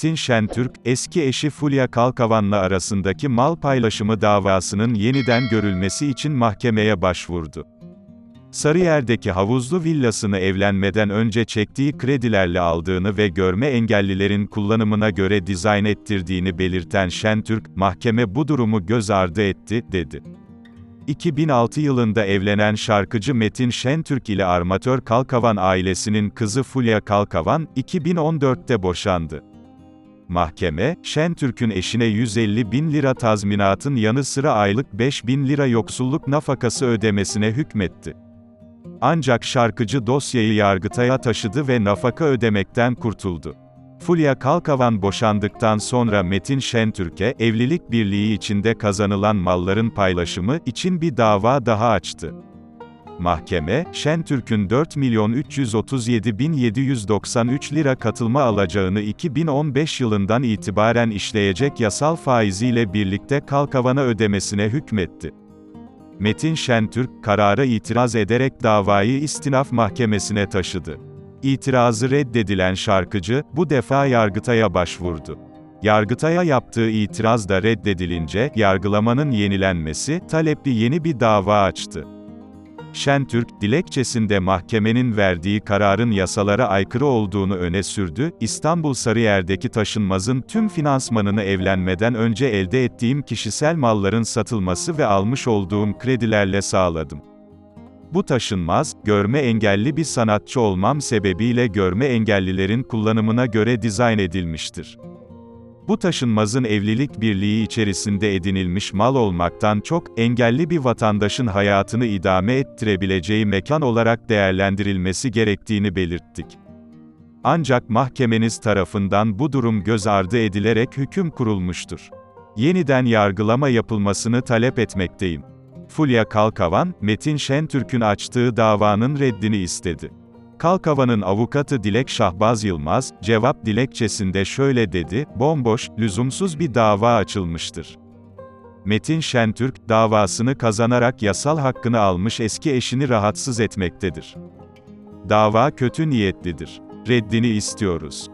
Metin Şentürk, eski eşi Fulya Kalkavan'la arasındaki mal paylaşımı davasının yeniden görülmesi için mahkemeye başvurdu. Sarıyer'deki havuzlu villasını evlenmeden önce çektiği kredilerle aldığını ve görme engellilerin kullanımına göre dizayn ettirdiğini belirten Şentürk, mahkeme bu durumu göz ardı etti, dedi. 2006 yılında evlenen şarkıcı Metin Şentürk ile armatör Kalkavan ailesinin kızı Fulya Kalkavan, 2014'te boşandı. Mahkeme, Şentürk'ün eşine 150 bin lira tazminatın yanı sıra aylık 5 bin lira yoksulluk nafakası ödemesine hükmetti. Ancak şarkıcı dosyayı Yargıtay'a taşıdı ve nafaka ödemekten kurtuldu. Fulya Kalkavan boşandıktan sonra Metin Şentürk'e, evlilik birliği içinde kazanılan malların paylaşımı için bir dava daha açtı. Mahkeme, Şentürk'ün 4 milyon 337 bin 793 lira katılma alacağını 2015 yılından itibaren işleyecek yasal faiziyle birlikte Kalkavan'a ödemesine hükmetti. Metin Şentürk, karara itiraz ederek davayı istinaf mahkemesine taşıdı. İtirazı reddedilen şarkıcı, bu defa Yargıtay'a başvurdu. Yargıtay'a yaptığı itiraz da reddedilince, yargılamanın yenilenmesi, talepli yeni bir dava açtı. Şentürk, dilekçesinde mahkemenin verdiği kararın yasalara aykırı olduğunu öne sürdü, İstanbul Sarıyer'deki taşınmazın tüm finansmanını evlenmeden önce elde ettiğim kişisel malların satılması ve almış olduğum kredilerle sağladım. Bu taşınmaz, görme engelli bir sanatçı olmam sebebiyle görme engellilerin kullanımına göre dizayn edilmiştir. Bu taşınmazın evlilik birliği içerisinde edinilmiş mal olmaktan çok, engelli bir vatandaşın hayatını idame ettirebileceği mekan olarak değerlendirilmesi gerektiğini belirttik. Ancak mahkemeniz tarafından bu durum göz ardı edilerek hüküm kurulmuştur. Yeniden yargılama yapılmasını talep etmekteyim. Fulya Kalkavan, Metin Şentürk'ün açtığı davanın reddini istedi. Kalkavan'ın avukatı Dilek Şahbaz Yılmaz, cevap dilekçesinde şöyle dedi, bomboş, lüzumsuz bir dava açılmıştır. Metin Şentürk, davasını kazanarak yasal hakkını almış eski eşini rahatsız etmektedir. Dava kötü niyetlidir. Reddini istiyoruz.